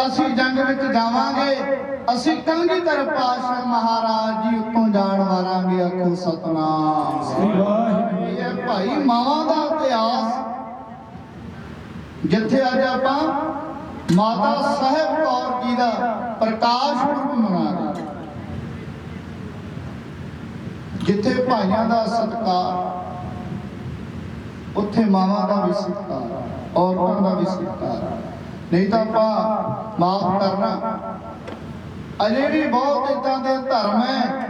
ਅਸੀਂ ਜੰਗ ਵਿੱਚ ਜਾਵਾਂਗੇ, ਅਸੀਂ ਕਲਗੀਧਰ ਪਾਤਸ਼ਾਹ ਮਹਾਰਾਜ ਜੀ ਉੱਤੋਂ ਜਾਣ ਵਾਰਾਂਗੇ ਆਖੋ ਸਤਨਾਮ। ਸ੍ਰੀ ਵਾਹਿਗੁਰੂ ਇਹ ਭਾਈ ਮਾਵਾਂ ਦਾ ਇਤਿਹਾਸ। ਜਿੱਥੇ ਅੱਜ ਆਪਾਂ ਮਾਤਾ ਸਾਹਿਬ ਕੌਰ ਜੀ ਦਾ ਪ੍ਰਕਾਸ਼ ਪੁਰਬ ਮਨਾ ਰਹੇ ਜਿੱਥੇ ਭਾਈਆਂ ਦਾ ਸਤਿਕਾਰ, ਉੱਥੇ ਮਾਵਾਂ ਦਾ ਵੀ ਸਤਿਕਾਰ, ਔਰਤਾਂ ਦਾ ਵੀ ਸਤਿਕਾਰ। ਨਹੀਂ ਤਾਂ ਆਪਾਂ ਮਾਫ ਕਰਨਾ। ਅਜੇ ਵੀ ਬਹੁਤ ਇਦਾਂ ਦੇ ਧਰਮ ਹੈ,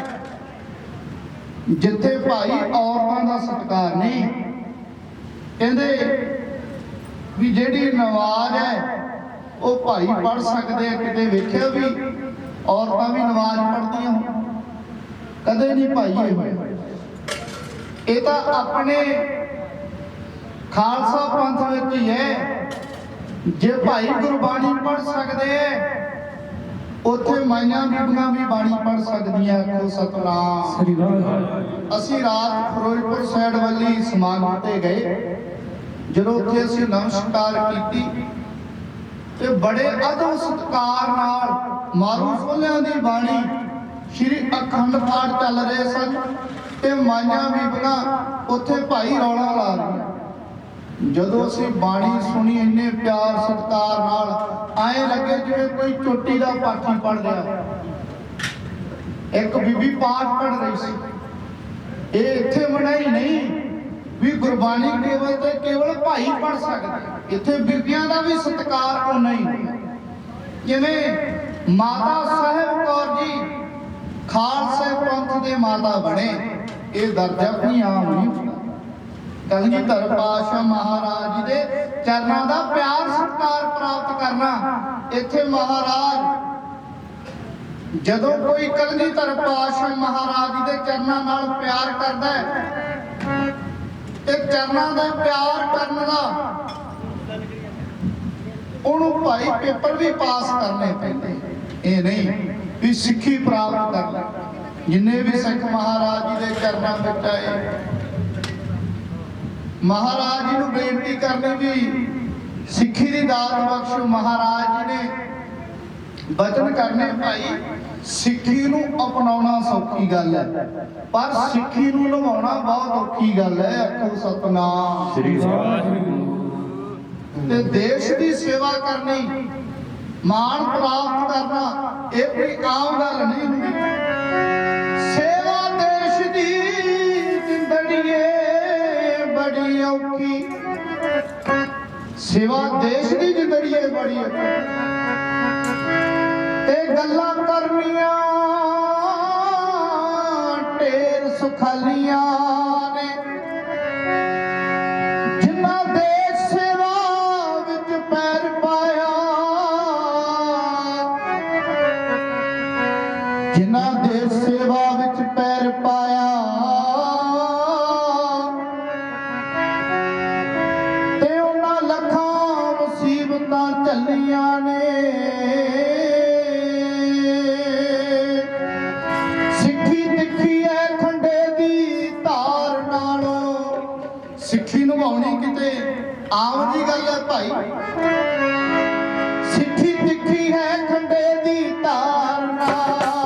ਜਿੱਥੇ ਭਾਈ ਔਰਤਾਂ ਦਾ ਸਤਿਕਾਰ ਨਹੀਂ। ਕਹਿੰਦੇ ਵੀ ਜਿਹੜੀ ਨਵਾਜ਼ ਹੈ, ਉਹ ਭਾਈ ਪੜ ਸਕਦੇ ਆ, ਕਿਤੇ ਵੇਖਿਆ ਵੀ ਔਰਤਾਂ ਵੀ ਨਵਾਜ਼ ਪੜ੍ਹਦੀਆਂ ਕਦੇ ਨਹੀਂ ਭਾਈ ਇਹ ਹੋਏ। ਇਹ ਤਾਂ ਆਪਣੇ ਖਾਲਸਾ ਪੰਥ ਵਿੱਚ ਹੀ ਹੈ। ਜੇ ਭਾਈ ਗੁਰਬਾਣੀ ਪੜ ਸਕਦੇ ਉੱਥੇ ਮਾਈਆਂ ਬੀਬੀਆਂ ਵੀ ਬਾਣੀ ਪੜ ਸਕਦੀਆਂ ਆਖੋ ਸਤਨਾਮ। ਸ੍ਰੀ ਵਾਹਿਗੁਰੂ। ਅਸੀਂ ਰਾਤ ਫਿਰੋਜ਼ਪੁਰ ਸਾਈਡ ਵੱਲੀ ਸਮਾਗਮ ਤੇ ਗਏ। ਜਦੋਂ ਉੱਥੇ ਅਸੀਂ ਨਮਸਕਾਰ ਕੀਤੀ ਤੇ ਬੜੇ ਅਦਬ ਸਤਕਾਰ ਨਾਲ ਮਾਰੂ ਸੋਲਿਆਂ ਦੀ ਬਾਣੀ ਸ਼੍ਰੀ ਅਖੰਡ ਪਾਠ ਚੱਲ ਰਹੇ ਸਨ ਤੇ ਮਾਈਆਂ ਬੀਬੀਆਂ ਉੱਥੇ ਭਾਈ ਰੌਲਾ ਲਾ ਰਹੀਆਂ। ਜਦੋਂ ਅਸੀਂ ਬਾਣੀ ਸੁਣੀ, ਇੰਨੇ ਪਿਆਰ ਸਤਕਾਰ ਨਾਲ ਐਂ ਲੱਗੇ ਜਿਵੇਂ ਕੋਈ ਚੋਟੀ ਦਾ ਪਾਠੀ ਪੜ ਰਿਹਾ। ਇੱਕ ਬੀਬੀ ਪਾਠ ਪੜ ਰਹੀ ਸੀ। ਇਹ ਇੱਥੇ ਮਨਾਈ ਨਹੀਂ ਵੀ ਗੁਰਬਾਣੀ ਕੇਵਲ ਤੇ ਕੇਵਲ ਭਾਈ ਪੜ ਸਕਦੇ। ਇੱਥੇ ਬੀਬੀਆਂ ਦਾ ਵੀ ਸਤਿਕਾਰ ਉਹ ਨਹੀਂ ਜਿਵੇਂ ਮਾਤਾ ਸਾਹਿਬ ਕੌਰ ਜੀ, ਖਾਲਸੇ ਪੰਥ ਦੇ ਮਾਤਾ ਬਣੇ, ਇਹ ਦਰਜਾ ਨਹੀਂ ਆਮ ਨਹੀਂ ਕਲਗੀਧਰ ਪਾਤਸ਼ਾਹ ਮਹਾਰਾਜ ਜੀ ਦੇ ਚਰਨਾਂ ਦਾ ਪਿਆਰ ਸਤਿਕਾਰ ਪ੍ਰਾਪਤ ਕਰਨਾ। ਇੱਥੇ ਮਹਾਰਾਜ, ਜਦੋਂ ਕੋਈ ਕਲਗੀਧਰ ਪਾਤਸ਼ਾਹ ਮਹਾਰਾਜ ਦੇ ਚਰਨਾਂ ਨਾਲ ਪਿਆਰ ਕਰਦਾ ਹੈ, ਤੇ ਚਰਨਾਂ ਦਾ ਪਿਆਰ ਕਰਨ ਦਾ ਉਹਨੂੰ ਭਾਈ ਪੇਪਰ ਵੀ ਪਾਸ ਕਰਨੇ ਪੈਂਦੇ। ਇਹ ਨਹੀਂ ਵੀ ਸਿੱਖੀ ਪ੍ਰਾਪਤ ਕਰ ਲੈ ਜਿੰਨੇ ਵੀ ਸਿੱਖ ਮਹਾਰਾਜ ਜੀ ਦੇ ਚਰਨਾਂ ਵਿੱਚ ਆਏ ਮਹਾਰਾਜ ਜੀ ਨੂੰ ਬੇਨਤੀ ਕਰਨੀ ਵੀ ਸਿੱਖੀ ਦੀ ਦਾਤ ਬਖਸ਼ੋ। ਮਹਾਰਾਜ ਜੀ ਨੇ ਬਚਨ ਕਰਨੇ ਭਾਈ ਸਿੱਖੀ ਨੂੰ ਅਪਣਾਉਣਾ ਸੌਖੀ ਗੱਲ ਹੈ। ਪਰ ਸਿੱਖੀ ਨੂੰ ਨਿਭਾਉਣਾ ਬਹੁਤ ਔਖੀ ਗੱਲ ਹੈ ਆਖੋ ਸਤਨਾਮ। ਸ੍ਰੀ ਵਾਹਿਗੁਰੂ। ਤੇ ਦੇਸ਼ ਦੀ ਸੇਵਾ ਕਰਨੀ ਮਾਣ ਪ੍ਰਾਪਤ ਕਰਨਾ ਇਹ ਕੋਈ ਆਮ ਗੱਲ ਨਹੀਂ ਹੁੰਦੀ। ਸੇਵਾ ਦੇਸ਼ ਦੀ ਜ਼ਿੰਦੜੀਏ ਬੜੀ ਇਹ ਗੱਲਾਂ ਕਰਨੀਆਂ, ਢੇਰ ਸੁਖਾਲੀਆਂ ਨੇ। ਜਿਨ੍ਹਾਂ ਦੇਸ਼ ਸੇਵਾ ਵਿੱਚ ਪੈਰ ਪਾਇਆ, ਜਿਨ੍ਹਾਂ ਦੇਸ਼ ਸੇਵਾ ਬਿੰਦਾਂ ਚੱਲੀਆਂ ਨੇ। ਸਿੱਖੀ ਤਿੱਖੀ ਐ ਖੰਡੇ ਦੀ ਧਾਰ ਨਾਲੋਂ। ਸਿੱਖੀ ਨਿਭਾਉਣੀ ਕਿਤੇ ਆਮ ਦੀ ਗੱਲ ਐ ਭਾਈ। ਸਿੱਖੀ ਤਿੱਖੀ ਹੈ ਖੰਡੇ ਦੀ ਧਾਰ ਨਾਲ।